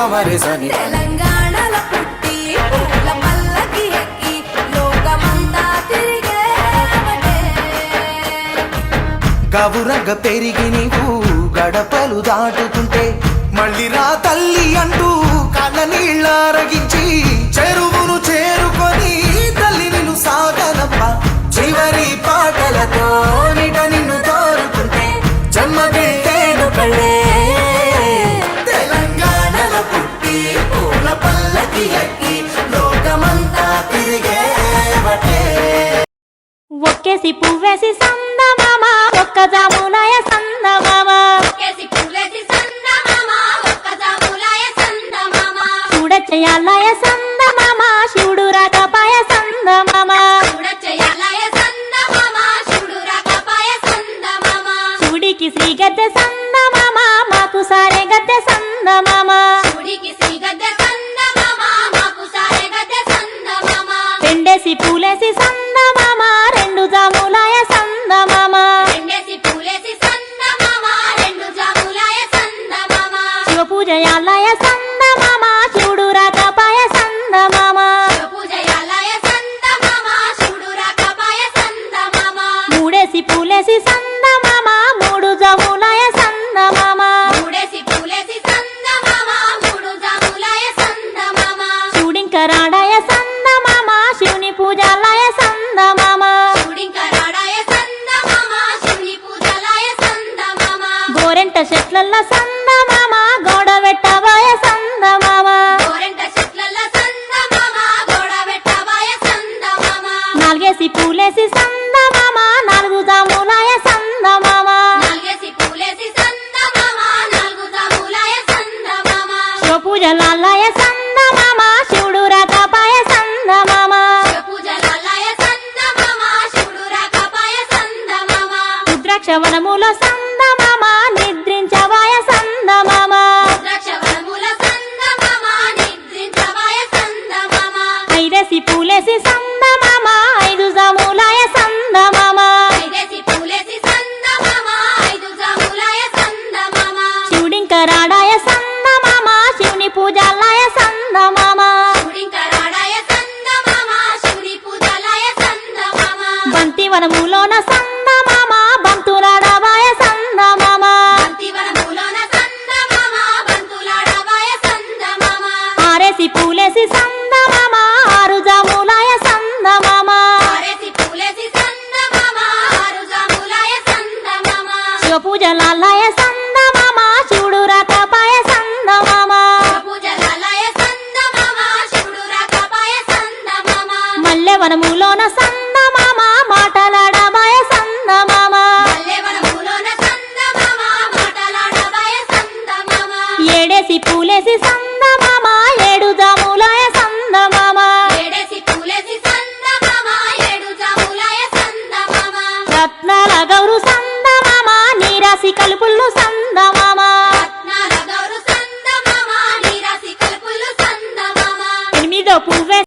లోకమరిసని తెలంగాణలో పెరిగి నీవు గడపలు దాటుతుంటే మళ్ళీ రా తల్లి అంటూ కళ్ళ నీళ్ళారగించి చెరువును చేరుకొని తల్లి నిన్ను సాగనప్ప. ఒక్కేసి పువ్వేసి సందమామ ఒక్క జాములయ సందమామ. చూడచ్చయాలయ సందమామ శివుడు రాకపాయ సందమామ. చూడికి శ్రీ గద్దె సందమామ. మాకు సారే గద్దె సందమా పూజలాలయ సందమామ? శివుడు రకపాయ సందమామ? రుద్రాక్షవనములో సందమామ? నిద్రించవాయ ఐరసి పూలేసి సంద వనములోన సందమామ బంతులాడవాయ సందమామ. ఆరేసి పూలేసి సంద గౌరు సందమా నీరాసి కలుపుల్లో